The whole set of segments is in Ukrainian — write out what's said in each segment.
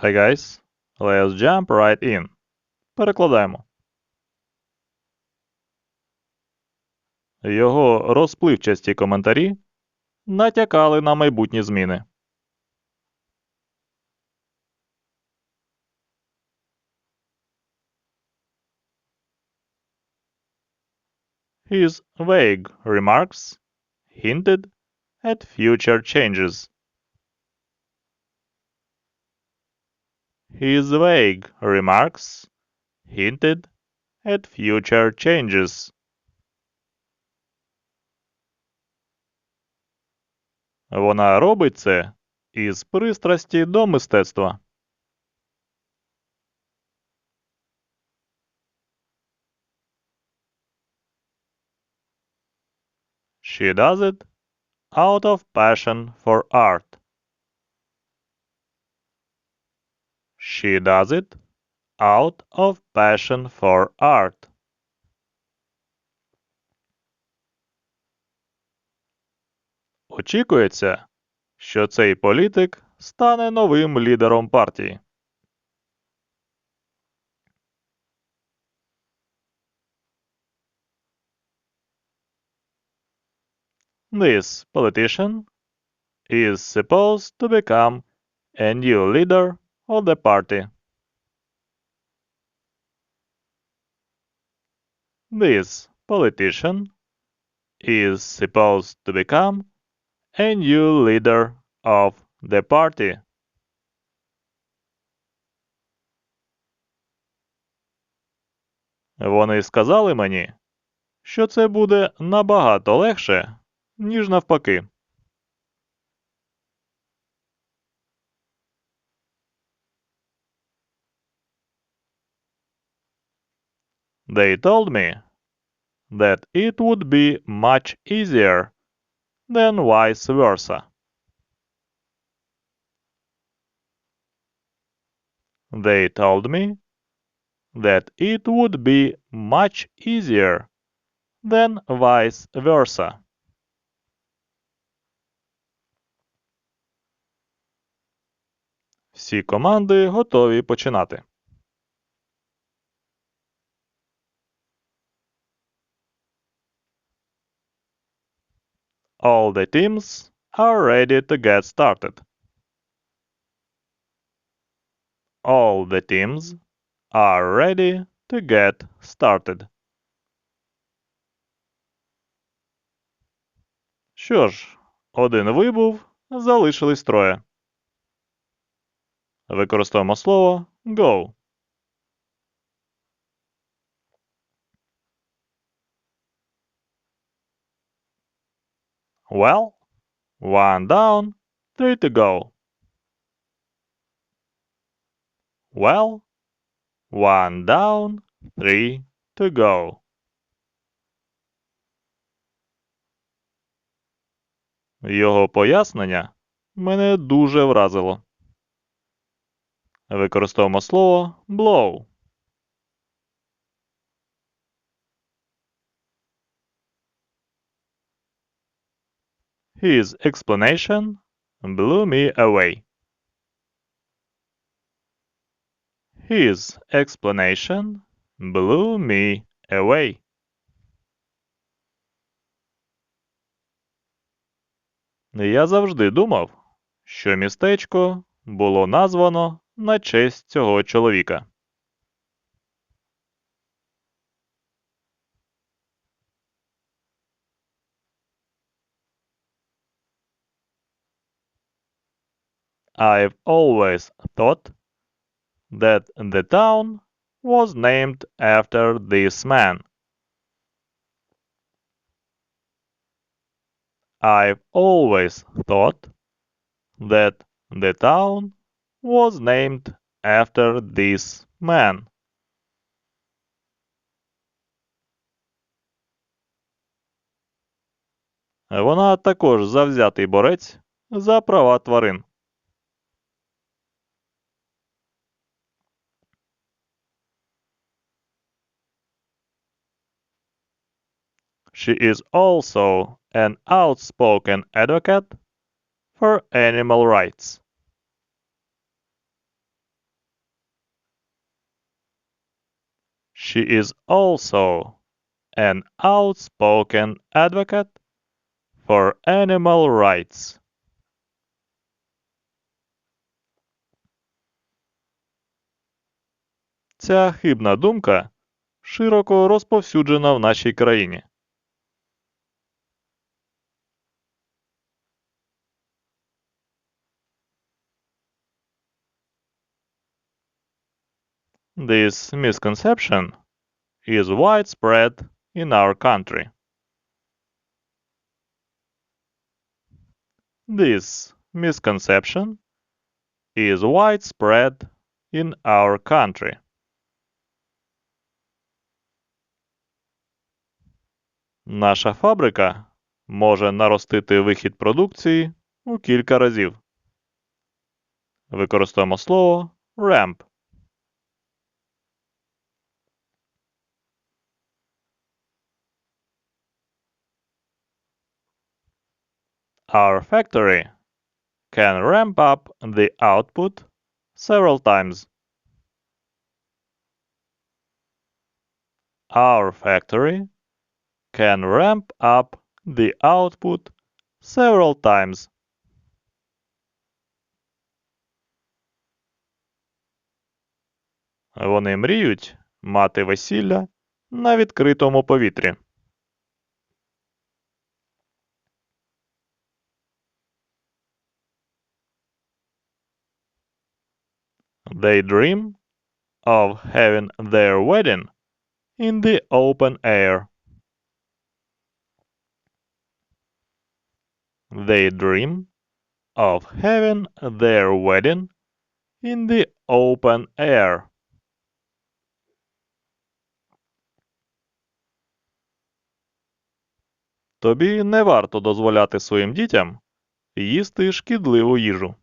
Hi guys, let's jump right in. Перекладаємо. Його розпливчасті коментарі натякали на майбутні зміни. His vague remarks hinted at future changes. His vague remarks hinted at future changes. Вона робить це із пристрасті до мистецтва. She does it out of passion for art. She does it out of passion for art. Очікується, що цей політик стане новим лідером партії. This politician is supposed to become a new leader of the party. This politician is supposed to become a new leader of the party. Вони сказали мені, що це буде набагато легше, ніж навпаки. They told me that it would be much easier than vice versa. They told me that it would be much easier than vice versa. Всі команди готові починати. All the teams are ready to get started. All the teams are ready to get started. Що ж, один вибув, залишились троє. Використовуємо слово go. Well, one down, three to go. Well, one down, three to go. Його пояснення мене дуже вразило. Використовуємо слово blow. His explanation blew me away. His explanation blew me away. Я завжди думав, що містечко було названо на честь цього чоловіка. I've always thought that the town was named after this man. I've always thought that the town was named after this man. Вона також завзятий борець за права тварин. She is also an outspoken advocate for animal rights. She is also an outspoken advocate for animal rights. Ця хибна думка широко розповсюджена в нашій країні. This misconception is widespread in our country. This misconception is widespread in our country. Наша фабрика може наростити вихід продукції у кілька разів. Використовуємо слово ramp. Our factory can ramp up the output several times. Our factory can ramp up the output several times. Вони мріють мати весілля на відкритому повітрі. They dream of having their wedding in the open air. They dream of having their wedding in the open air. Тобі не варто дозволяти своїм дітям їсти шкідливу їжу.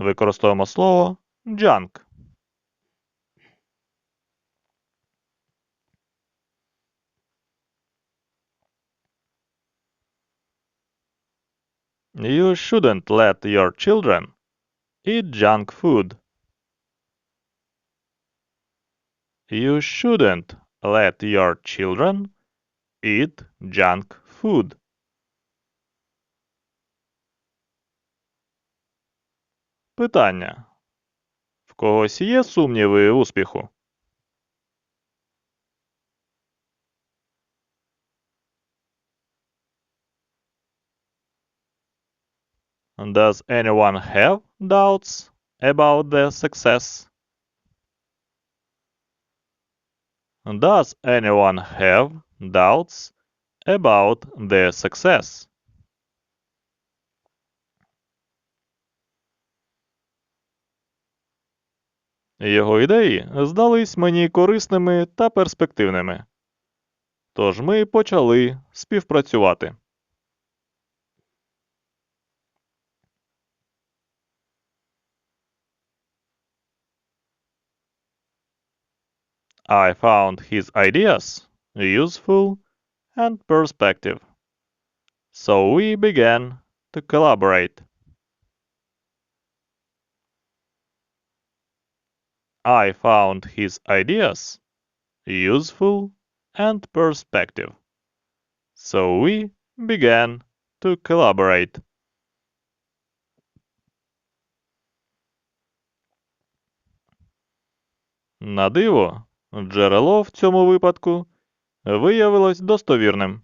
Використовуємо слово junk. You shouldn't let your children eat junk food. You shouldn't let your children eat junk food. Питання. В когось є сумніви успіху? Does anyone have doubts about their success? Does anyone have doubts about their success? Його ідеї здались мені корисними та перспективними. Тож ми почали співпрацювати. I found his ideas useful and perspective. So we began to collaborate. I found his ideas useful and perspective. So we began to collaborate. На диво, джерело в цьому випадку виявилось достовірним.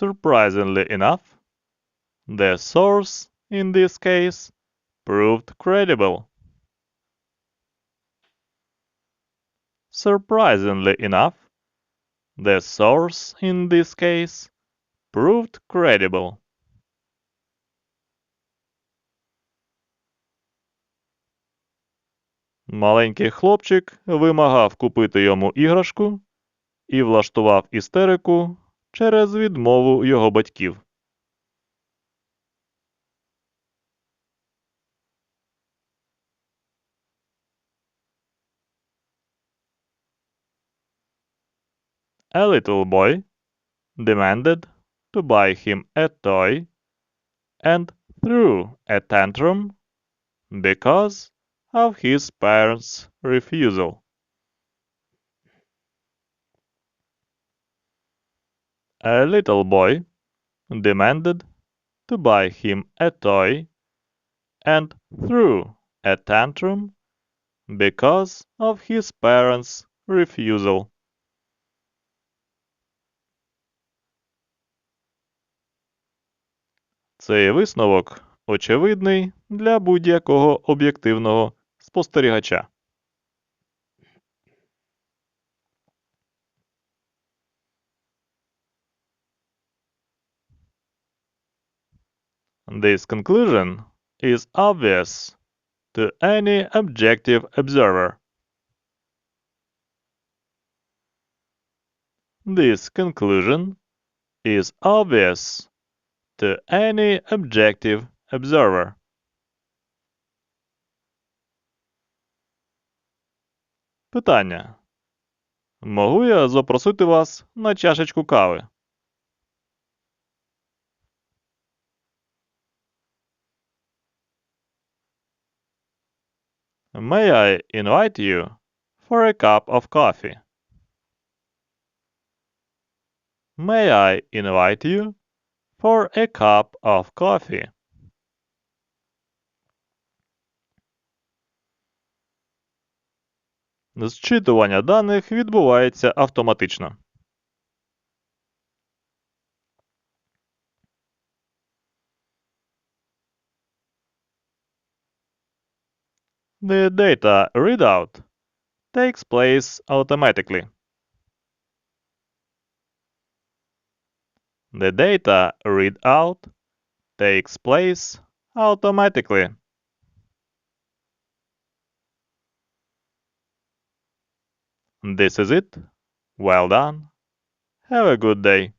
Surprisingly enough, the source in this case proved credible. Surprisingly enough, the source in this case proved credible. Маленький хлопчик вимагав купити йому іграшку і влаштував істерику через відмову його батьків. A little boy demanded to buy him a toy and threw a tantrum because of his parents' refusal. A little boy demanded to buy him a toy and threw a tantrum because of his parents' refusal. Цей висновок очевидний для будь-якого об'єктивного спостерігача. This conclusion is obvious to any objective observer. This conclusion is obvious to any objective observer. Питання. Могу я запросити вас на чашечку кави? May I invite you for a cup of coffee? May I invite you for a cup of coffee? Зчитування даних відбувається автоматично. The data readout takes place automatically. The data readout takes place automatically. This is it. Well done. Have a good day.